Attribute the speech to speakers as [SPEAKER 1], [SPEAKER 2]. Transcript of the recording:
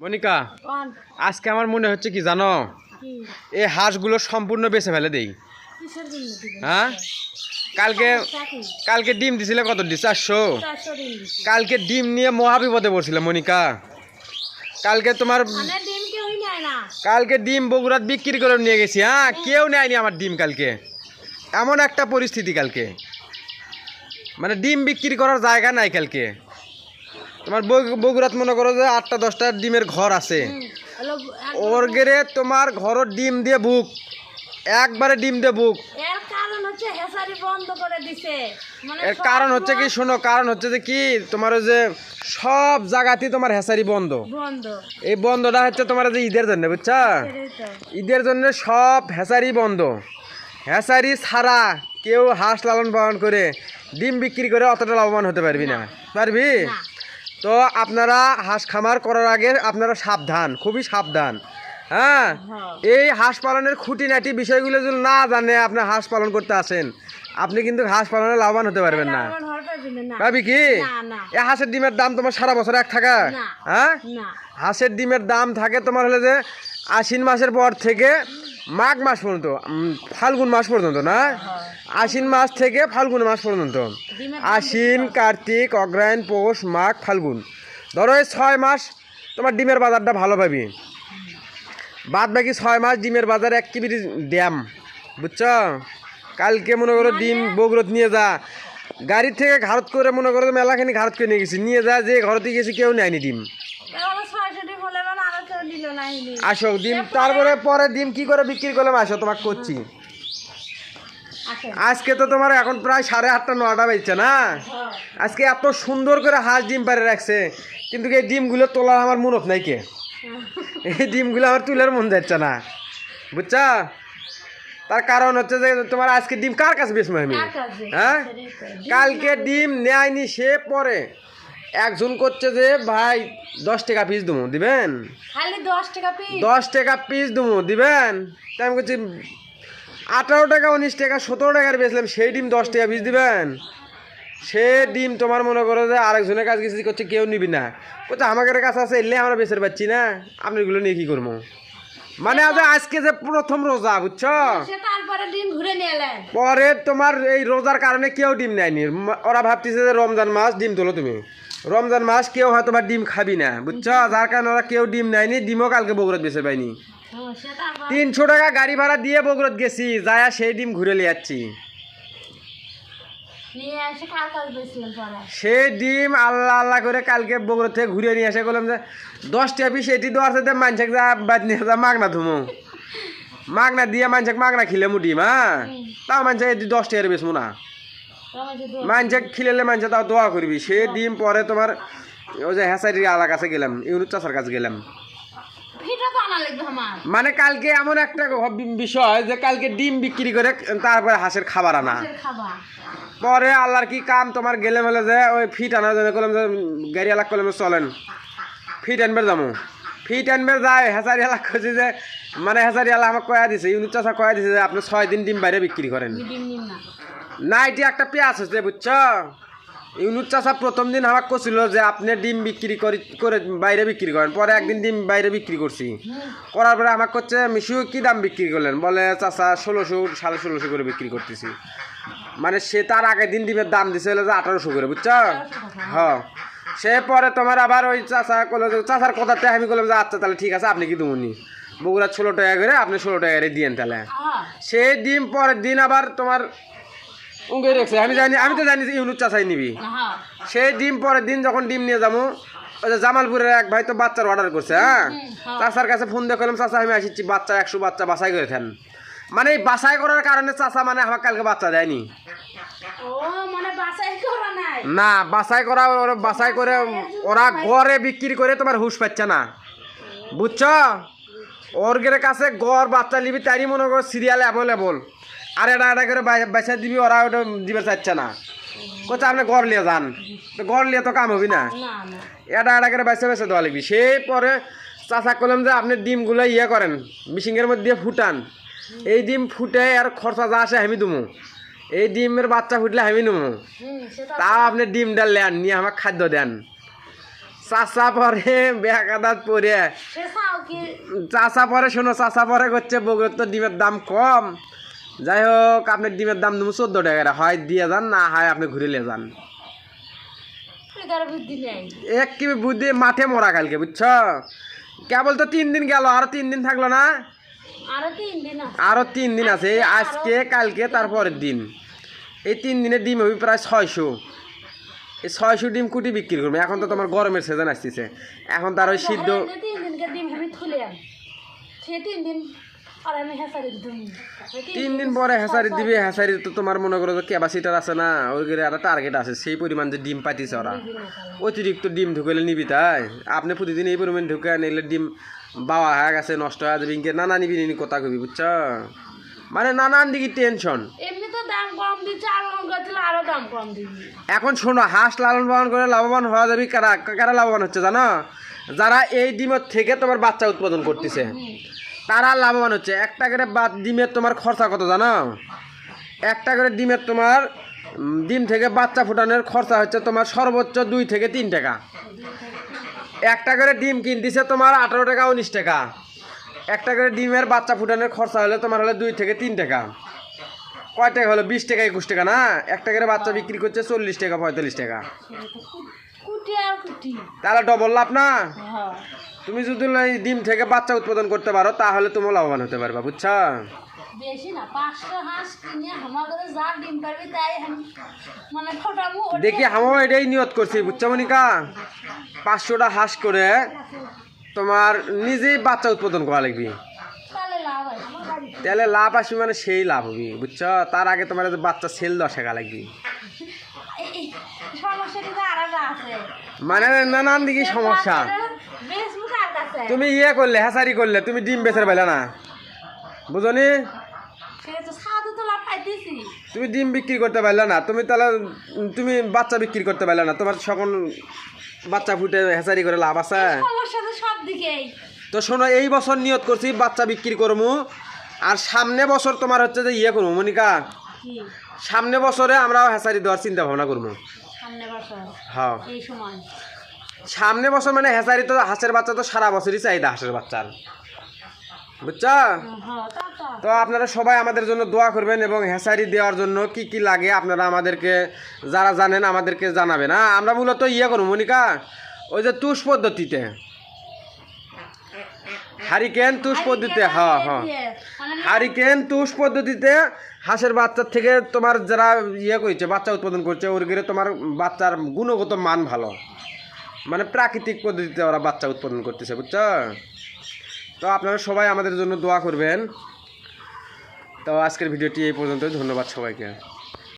[SPEAKER 1] মনিকা আজকে আমার মনে হচ্ছে কি জানো? এই হাঁসগুলো সম্পূর্ণ বেঁচে ফেলে দেই। হ্যাঁ? কালকে কালকে ডিম দিছিলে কত? দিস চারশো। কালকে ডিম নিয়ে মহাবিপদে পড়ছিল মনিকা। কালকে তোমার
[SPEAKER 2] মানে
[SPEAKER 1] কালকে ডিম বগুড়াত বিক্রি করে নিয়ে গেছি হ্যাঁ? কেউ নেয়নি আমার ডিম কালকে। এমন একটা পরিস্থিতি কালকে। মানে ডিম বিক্রি করার জায়গা নাই কালকে। তোমার বগ- বগুড়াত মনে করো যে আটটা দশটা ডিমের ঘর আছে। ওর গেরে তোমার ঘরত ডিম দিয়ে বুক একবারে ডিম দিয়ে বুক
[SPEAKER 2] এর কারণ হচ্ছে মানে
[SPEAKER 1] কি শোনো কারণ হচ্ছে যে কি তোমার ওই যে সব জায়গাতেই তোমার হেসারি বন্ধ। এই বন্ধটা হচ্ছে তোমার যে ঈদের জন্য বুঝছা? ঈদের জন্য সব হেসারি বন্ধ। হেসারি ছাড়া কেউ হাঁস লালন পালন করে ডিম বিক্রি করে অতটা লাভবান হতে পারবি না। পারবি? তো আপনারা হাঁস খামার করার আগে আপনারা সাবধান খুবই সাবধান। হ্যাঁ?
[SPEAKER 2] হ্যাঁ।
[SPEAKER 1] এই হাঁস পালনের খুঁটিনাটি বিষয়গুলো যদি না জানে আপনি হাঁস পালন করতে আসেন আপনি কিন্তু হাঁস পালনে লাভবান হতে পারবেন না। ভাবি কি? এই হাঁসের ডিমের দাম তোমার সারা বছর এক থাকা? হ্যাঁ? হাঁসের ডিমের দাম থাকে তোমার হলে যে আশ্বিন মাসের পর থেকে মাঘ মাস পর্যন্ত ফাল্গুন মাস পর্যন্ত না? আশ্বিন মাস থেকে ফাল্গুন মাস পর্যন্ত। আশ্বিন, কার্তিক অগ্রায়ণ পৌষ, মাঘ, ফাল্গুন। ধরো এই ছয় মাস তোমার ডিমের বাজারটা ভালো পাবি। বাদ বাকি ছয় মাস ডিমের বাজার এক কিবির ড্যাম, বুঝছ? কালকে মনে করো ডিম বগুড়ত নিয়ে যা। গাড়ির থেকে ঘাড়ত করে মনে করো মেলাখানি ঘাড়ত করে নিয়ে গেছি। নিয়ে যা, যে ঘরতে গেছি কেউ নেয়নি ডিম। আসো ডিম তারপরে পরে ডিম কি করে বিক্রি করলাম আসো তোমাকে করছি। আজকে তো তোমার এখন প্রায় সাড়ে আটটা নটা বেজছে না?
[SPEAKER 2] হ্যাঁ।
[SPEAKER 1] আজকে এত সুন্দর করে হাঁস ডিম পারে রাখছে কিন্তু এই ডিমগুলো তোলার আমার মনত নাই কে? এই ডিমগুলো আমার তুলার মন যাচ্ছে না। বুঝছা? তার কারণ হচ্ছে যে তোমার আজকে ডিম কার কাছে বেশি আমি? হ্যাঁ? কালকে ডিম নেয়নি সে পরে। একজন করছে যে ভাই দশ টাকা পিস দেবো দিবেন?
[SPEAKER 2] খালি দশ টাকা পিস
[SPEAKER 1] দশ টাকা পিস দেবো দিবেন? তাই আমি বলছি আঠারো টাকা উনিশ টাকা সতেরো টাকার বেচলাম সেই ডিম দশ টাকা পিস দিবেন? সে ডিম তোমার মনে করো যে আরেকজনের কাছে কিছু করছে কেউ নিবি না। বলছে আমাদের কাছে আছে এলে আমরা বেচতে পাচ্ছি না। আপনি এগুলো নিয়ে কি করব? মানে আজ আজকে যে প্রথম রোজা বুঝছ? পরে তোমার এই রোজার কারণে কেউ ডিম নেয়নি। ওরা ভাবতেছে যে রমজান মাস ডিম তোলো তুমি। রমজান মাস কেউ হয়তো বা ডিম খাবি না বুঝছ? যার কারণে ওরা কেউ ডিম নেয়নি ডিমও কালকে বগুড়াত বেঁচে পাইনি তিনশো টাকা গাড়ি ভাড়া দিয়ে বগুড়াত গেছি যায় সেই ডিম ঘুরে নিয়ে যাচ্ছি। সেই ডিম আল্লাহ আল্লাহ করে কালকে বগুড়া থেকে ঘুরে নিয়ে এসে বললাম যে দশটা পিস এটি দেওয়ার সাথে মানসাক যা বাদ নিয়ে যা মাগনা ধুমো। মাগনা দিয়ে মানসাক মাগনা খিলে মু। ডিম হ্যাঁ তাও মানসাক এটি দশ টাকার বেসমু না। মানসাক খিলেলে মানসা তাও দোয়া করবি। সে ডিম পরে তোমার ওই যে হ্যাসারির আলা কাছে গেলাম ইউনুর চাষার কাছে গেলাম।
[SPEAKER 2] আনা
[SPEAKER 1] মানে কালকে এমন একটা বিষয় যে কালকে ডিম বিক্রি করে তারপরে হাঁসের খাবার আনা। পরে আল্লাহর কি কাম তোমার গেলে মেলে যে ওই ফিট আনার জন্য করলাম যে গাড়ি আলাক করলাম চলেন। ফিট আনবে যাব ফিট আনবে যায় হেসারি আলাক করছে যে মানে হেসারি আলা আমাকে কয়া দিছে ইউনিট চাষা কয়া দিছে যে আপনি ছয় দিন ডিম বাইরে বিক্রি করেন।
[SPEAKER 2] না
[SPEAKER 1] না এটি একটা পেঁয়াজ হচ্ছে বুঝছ? ইউনুট চাষা প্রথম দিন আমাকে করছিল যে আপনি ডিম বিক্রি করি করে বাইরে বিক্রি করেন পরে একদিন ডিম বাইরে বিক্রি করছি। করার পরে আমাকে করছে মিশু কি দাম বিক্রি করলেন? বলে চাষা ষোলোশো সাড়ে ষোলোশো করে বিক্রি করতেছি। মানে সে তার আগের দিন ডিমের দাম দিছে হলো যে আঠারোশো করে বুঝছ? হ্যাঁ সে পরে তোমার আবার ওই চাষা করল যে চাষার কথাতে আমি করলাম যে আচ্ছা তাহলে ঠিক আছে আপনি কি দেবনি বগুড়া ষোলো টাকা করে আপনি ষোলো টাকা করে দিয়েন তাহলে। সেই ডিম পরের দিন আবার তোমার উঙ্গে রেখেছে। আমি জানি আমি তো জানি যে চাষাই নিবি। সেই ডিম পরের দিন যখন ডিম নিয়ে যাব ওই যে জামালপুরের এক ভাই তো বাচ্চার অর্ডার করছে হ্যাঁ?
[SPEAKER 2] হ্যাঁ।
[SPEAKER 1] চাষার কাছে ফোন দিয়ে করলাম আমি আসছি বাচ্চা একশো বাচ্চা বাছাই করে থান মানে এই বাছাই করার কারণে চাষা মানে আমার কালকে বাচ্চা দেয়নি।
[SPEAKER 2] মানে
[SPEAKER 1] না বাছাই করা ওরা বাছাই করে ওরা গড়ে বিক্রি করে তোমার হুশ পাচ্ছে না। বুঝছ? ওরগের কাছে গড় বাচ্চা নিবি তারই মনে করো সিরিয়াল অ্যাভেলেবল আর এটা এটা করে বাচ্চা দিবি ওরা ওটা দিবে চাচ্ছে না। কোথা আপনি গড় নিয়ে যান। তো গড় নিয়ে তো কাম হবি না। এটা এটা করে বাইসা বেছে দেওয়া লাগবি। সেই পরে চাষা করলাম যে আপনি ডিমগুলো ইয়ে করেন মিশিংয়ের মধ্যে ফুটান। এই ডিম ফুটে আর খরচা যা আসে আমি দুমু। এই ডিমের বাচ্চা ফুটলে আমি
[SPEAKER 2] সেটা
[SPEAKER 1] তাও আপনি ডিমটা নেন নিয়ে আমাকে খাদ্য দেন। চাষা পরে বেকাদাত পরে চাষা পরে শোনো চাষা পরে করছে বগুড়ার তো ডিমের দাম কম। যাই হোক আপনার ডিমের দাম দেবো চোদ্দ টাকা হয় দিয়ে যান না হয় আপনি ঘুরে নিয়ে যান। এক কি বুদ্ধি মাঠে মরা কালকে বুঝছ? কেবল তো তিন দিন গেল আরও তিন দিন থাকল না?
[SPEAKER 2] আরও তিন দিন আছে।
[SPEAKER 1] দিন আজকে কালকে তারপরের দিন। এই তিন দিনের ডিম হবে প্রায় ছয়শো। এই ছয়শো ডিম কুটি বিক্রি করবে। এখন তো তোমার গরমের সিজন আসতেছে। এখন তার ওই সিদ্ধ
[SPEAKER 2] তিন দিনকে ডিম আমি তুলে তিন দিন
[SPEAKER 1] তিন দিন পরে হেসারি দিবে হেসারি তো তোমার মনে করো যে ক্যাপাসিটার আছে না ওই একটা টার্গেট আছে সেই পরিমাণ যে ডিম পাইতেছে ওরা। অতিরিক্ত ডিম ঢুকাইলে নিবি তাই? আপনি প্রতিদিন এই পরিমাণ ঢুকে নিলে ডিম বাবা হয়ে গেছে নষ্ট হয়ে যাবে ইনকে নানা নিবি নি কথা কবি বুঝছ? মানে নানান দিকে টেনশন
[SPEAKER 2] এমনি তো দাম কম দিচ্ছে আর আরও দাম কম দিবি।
[SPEAKER 1] এখন শোনো হাঁস লালন পালন করে লাভবান হওয়া যাবে কারা কারা লাভবান হচ্ছে জানো? যারা এই ডিমের থেকে তোমার বাচ্চা উৎপাদন করতেছে। তারা লাভবান হচ্ছে। একটা করে বা- ডিমের তোমার খরচা কত জানো? একটা করে ডিমের তোমার ডিম থেকে বাচ্চা ফুটানোর খরচা হচ্ছে তোমার সর্বোচ্চ দুই থেকে তিন টাকা। একটা করে ডিম কিনতেছে তোমার আঠারো টাকা উনিশ টাকা। একটা করে ডিমের বাচ্চা ফুটানোর খরচা হলে তোমার হলে দুই থেকে তিন টাকা। কয় টাকা হলো? বিশ টাকা একুশ টাকা না? একটা করে বাচ্চা বিক্রি করছে চল্লিশ টাকা পঁয়তাল্লিশ টাকা। তাহলে ডবল লাভ না?
[SPEAKER 2] হ্যাঁ।
[SPEAKER 1] তুমি যদি এই ডিম থেকে বাচ্চা উৎপাদন করতে পারো তাহলে তুমি লাভবান হতে পারবা বুঝছ?
[SPEAKER 2] মানে
[SPEAKER 1] দেখি আমিও এটাই নিয়ত করছি বুঝছ মনিকা? পাঁচশোটা হাঁস করে তোমার নিজেই বাচ্চা উৎপাদন করা লাগবে।
[SPEAKER 2] তাহলে লাভ
[SPEAKER 1] আসবে মানে সেই লাভ হবে বুঝছ? তার আগে তোমার যে বাচ্চা সেল দশ টাকা লাগবে। মানে নানান দিকে সমস্যা। তুমি ইয়ে করলে হ্যাসারি করলে তুমি ডিম বেচার পাইলে না। বুঝনি? তুমি ডিম বিক্রি করতে পারলে না তুমি তাহলে তুমি বাচ্চা বিক্রি করতে পারলে না তোমার সকল বাচ্চা ফুটে হেসারি করে লাভ আছে?
[SPEAKER 2] তো
[SPEAKER 1] শোনো এই বছর নিয়ত করছি বাচ্চা বিক্রি করব আর সামনে বছর তোমার হচ্ছে যে ইয়ে করব মনিকা। সামনে বছরে আমরাও হেসারি দেওয়ার চিন্তা ভাবনা করব হ্যাঁ। সামনে বছর মানে হেসারি তো হাঁসের বাচ্চা তো সারা বছরই চাহিদা হাঁসের বাচ্চার। বুঝছ?
[SPEAKER 2] তো
[SPEAKER 1] আপনারা সবাই আমাদের জন্য দোয়া করবেন এবং হেসারি দেওয়ার জন্য কি কি লাগে আপনারা আমাদেরকে, যারা জানেন আমাদেরকে জানাবেন। হ্যাঁ আমরা মূলত ইয়ে করব, মনিকা, ওই যে তুষ পদ্ধতিতে। হারিকেন তুষ পদ্ধতিতে হ্যাঁ হ্যাঁ হারিকেন তুষ পদ্ধতিতে হাঁসের বাচ্চার থেকে তোমার যারা ইয়ে করছে, বাচ্চা উৎপাদন করছে, ওর গিয়ে তোমার বাচ্চার গুণগত মান ভালো। মানে প্রাকৃতিক পদ্ধতিতে ওরা বাচ্চা উৎপাদন করতেছে, বুঝছ? তো আপনারা সবাই আমাদের জন্য দোয়া করবেন। তো আজকের ভিডিওটি এই পর্যন্ত ধন্যবাদ সবাইকে।